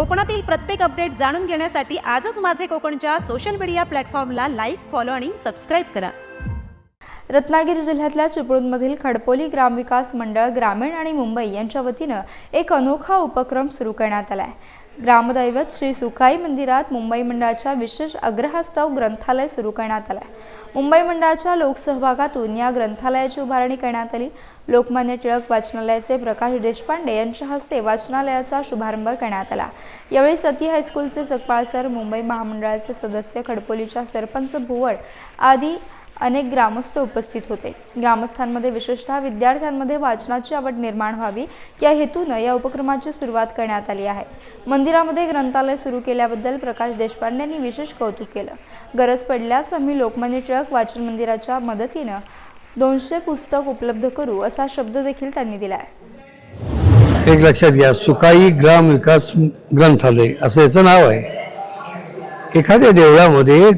कोकणातील प्रत्येक अपडेट जाणून घेण्यासाठी आजच माझे कोकणच्या सोशल मीडिया प्लॅटफॉर्मला लाईक फॉलो आणि सबस्क्राईब करा. रत्नागिरी जिल्ह्यातल्या चिपळूणमधील खडपोली ग्रामविकास मंडळ ग्रामीण आणि मुंबई यांच्या वतीनं एक अनोखा उपक्रम सुरू करण्यात आला आहे ग्रामदैवत श्री सुखाई मंदिरात मुंबई मंडळाच्या विशेष अग्रहस्तव ग्रंथालय सुरू करण्यात आलं आहे मुंबई मंडळाच्या लोकसहभागातून या ग्रंथालयाची उभारणी करण्यात आली. लोकमान्य टिळक वाचनालयाचे प्रकाश देशपांडे यांच्या हस्ते वाचनालयाचा शुभारंभ करण्यात आला. यावेळी सती हायस्कूलचे सकपाळ सर मुंबई महामंडळाचे सदस्य खडपोलीच्या सरपंच भुवड आदी अनेक ग्रामस्थ उपस्थित होते. ग्रामस्थांमध्ये विशेषतः विद्यार्थ्यांमध्ये वाचनाची आवड निर्माण व्हावी या हेतूनं या उपक्रमाची सुरुवात करण्यात आली आहे. मंदिरामध्ये ग्रंथालय सुरू केल्याबद्दल प्रकाश देशपांडे यांनी विशेष कौतुक केलं. गरज पडल्यास आम्ही लोकमान्य टिळक वाचन मंदिराच्या मदतीनं दोनशे पुस्तक उपलब्ध करू असा शब्द देखील त्यांनी दिला आहे एक लक्षात घ्या सुकाई ग्राम विकास ग्रंथालय असं याचं नाव आहे. एखाद्या देवळामध्ये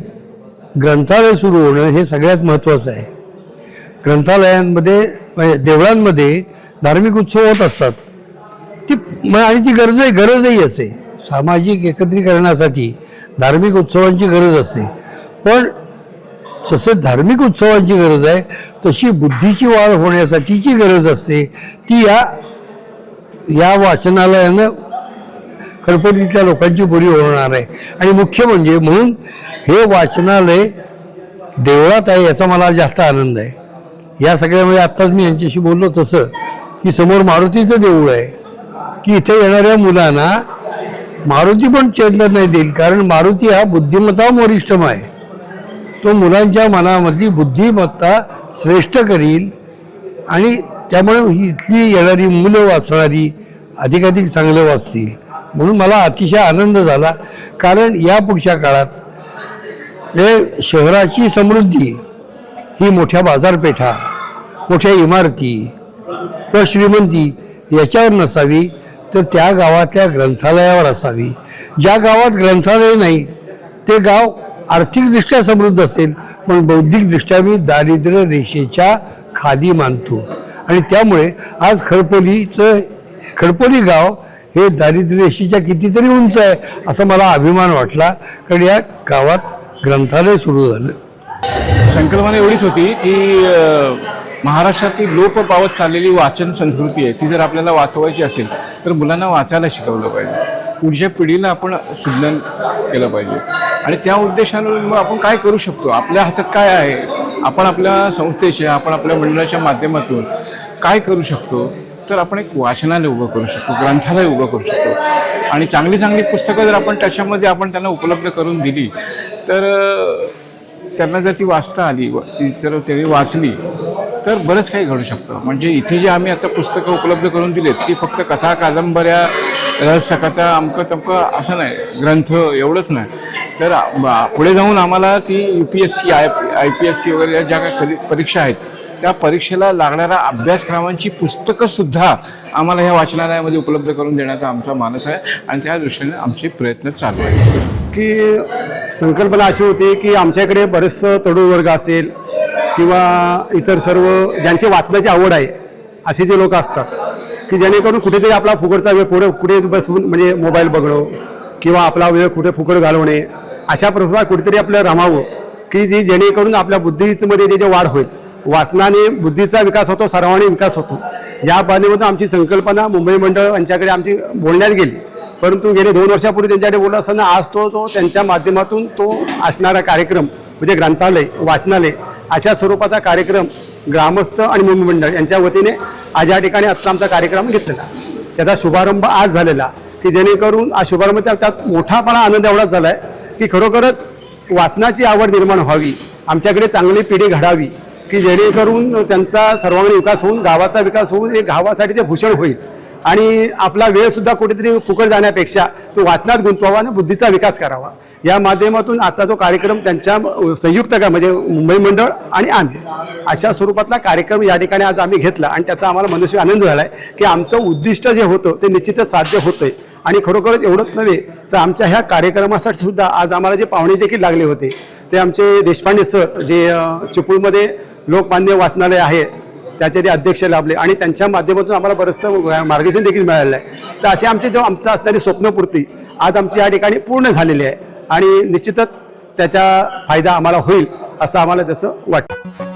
ग्रंथालय सुरू होणं हे सगळ्यात महत्त्वाचं आहे. ग्रंथालयांमध्ये म्हणजे देवळांमध्ये धार्मिक उत्सव होत असतात. ती आणि ती गरज गरजही असते. सामाजिक एकत्रीकरणासाठी धार्मिक उत्सवांची गरज असते. पण जसं धार्मिक उत्सवांची गरज आहे तशी बुद्धीची वाढ होण्यासाठीची गरज असते. ती या या वाचनालयानं खडपटीतल्या लोकांची पुरी होणार आहे. आणि मुख्य म्हणजे म्हणून हे वाचनालय देवळात आहे याचा मला जास्त आनंद आहे. या सगळ्यामध्ये आत्ताच मी यांच्याशी बोललो तसं की समोर मारुतीचं देऊळ आहे की इथे येणाऱ्या मुलांना मारुती पण चेतन नाही देईल कारण मारुती हा बुद्धिमत्ता वरिष्ठम आहे. तो मुलांच्या मनामधली बुद्धिमत्ता श्रेष्ठ करील आणि त्यामुळे इथली येणारी मुलं वाचणारी अधिकाधिक चांगलं वाचतील. म्हणून मला अतिशय आनंद झाला कारण या पुढच्या काळात हे शहराची समृद्धी ही मोठ्या बाजारपेठा मोठ्या इमारती किंवा श्रीमंती याच्यावर नसावी तर त्या गावातल्या ग्रंथालयावर असावी. ज्या गावात ग्रंथालय नाही ते गाव आर्थिकदृष्ट्या समृद्ध असेल पण बौद्धिकदृष्ट्या मी दारिद्र्य रेषेच्या खाली मानतो. आणि त्यामुळे आज खडपोलीचं खडपोली गाव हे दारिद्र्य रेषेच्या कितीतरी उंच आहे असं मला अभिमान वाटला. कारण या गावात ग्रंथालय सुरू झालं. संकल्पना एवढीच होती की महाराष्ट्रातली लोप पावत चाललेली वाचन संस्कृती आहे ती जर आपल्याला वाचवायची असेल तर मुलांना वाचायला शिकवलं पाहिजे. पुढच्या पिढीला आपण सुज्ञान केलं पाहिजे. आणि त्या उद्देशानं मग आपण काय करू शकतो? आपल्या हातात काय आहे? आपण आपल्या संस्थेच्या आपण आपल्या मंडळाच्या माध्यमातून काय करू शकतो? तर आपण एक वाचनालय उभं करू शकतो ग्रंथालय उभं करू शकतो. आणि चांगली चांगली पुस्तकं जर आपण त्याच्यामध्ये आपण त्यांना उपलब्ध करून दिली तर त्यांना जर ती वाचता आली व ती जर त्यांनी वाचली तर बरंच काही घडू शकतं. म्हणजे इथे जे आम्ही आता पुस्तकं उपलब्ध करून दिलेत ती फक्त कथा कादंबऱ्या रहस्यकथा अमकं तमकं असं नाही ग्रंथ एवढंच नाही. तर पुढे जाऊन आम्हाला ती U P S C I I P S C वगैरे या ज्या काही परी- परीक्षा आहेत त्या परीक्षेला लागणाऱ्या अभ्यासक्रमांची पुस्तकंसुद्धा आम्हाला ह्या वाचनालयामध्ये उपलब्ध करून देण्याचा आमचा मानस आहे आणि त्या दृष्टीने आमचे प्रयत्न चालू आहेत. की संकल्पना अशी होती की आमच्याकडे बरेचसं तरुण वर्ग असेल किंवा इतर सर्व ज्यांची वाचण्याची आवड आहे असे जे लोक असतात की जेणेकरून कुठेतरी आपला फुकटचा वेळ पुढे कुठे बसून म्हणजे मोबाईल बघणं किंवा आपला वेळ कुठे फुकट घालवणे अशा प्रकारे कुठेतरी आपलं रमावं की जी जेणेकरून आपल्या बुद्धीमध्ये जे जे वाढ होईल. वाचनाने बुद्धीचा विकास होतो सर्वांनी विकास होतो. या बाबतीमधून आमची संकल्पना मुंबई मंडळ यांच्याकडे आमची बोलण्यात गेली. परंतु गेले दोन वर्षापूर्वी त्यांच्याकडे बोलत असताना आज तो तो त्यांच्या माध्यमातून तो असणारा कार्यक्रम म्हणजे ग्रंथालय वाचनालय अशा स्वरूपाचा कार्यक्रम ग्रामस्थ आणि मुंबई मंडळ यांच्या वतीने आज या ठिकाणी आजचा आमचा कार्यक्रम घेतलेला. त्याचा शुभारंभ आज झालेला की जेणेकरून आज शुभारंभ त्या- त्यात मोठापणा आनंद एवढाच झाला आहे की खरोखरच वाचनाची आवड निर्माण व्हावी आमच्याकडे चांगली पिढी घडावी की जेणेकरून त्यांचा सर्वांगीण विकास होऊन गावाचा विकास होऊन एक गावासाठी ते भूषण होईल आणि आपला वेळसुद्धा कुठेतरी फुकट जाण्यापेक्षा तो वाचनात गुंतवावा आणि बुद्धीचा विकास करावा. या माध्यमातून आजचा जो कार्यक्रम त्यांच्या संयुक्त का म्हणजे मुंबई मंडळ आणि आम्ही अशा स्वरूपातला कार्यक्रम या ठिकाणी आज आम्ही घेतला आणि त्याचा आम्हाला मनस्वी आनंद झाला आहे की आमचं उद्दिष्ट जे होतं ते निश्चितच साध्य होतंय. आणि खरोखरच एवढंच नव्हे तर आमच्या ह्या कार्यक्रमासाठी सुद्धा आज आम्हाला जे पाहुणे देखील लागले होते ते आमचे देशपांडे सर जे अ, चिपळूणमध्ये लोकमान्य वाचनालय आहे त्याचे ते अध्यक्ष लाभले. आणि त्यांच्या माध्यमातून आम्हाला बरंचसं मार्गदर्शन देखील मिळालेलं आहे. तर असे आमचे जो आमचं असणारी स्वप्नपूर्ती आज आमची या ठिकाणी पूर्ण झालेली आहे. आणि निश्चितच त्याचा फायदा आम्हाला होईल असं आम्हाला त्याचं वाटतं.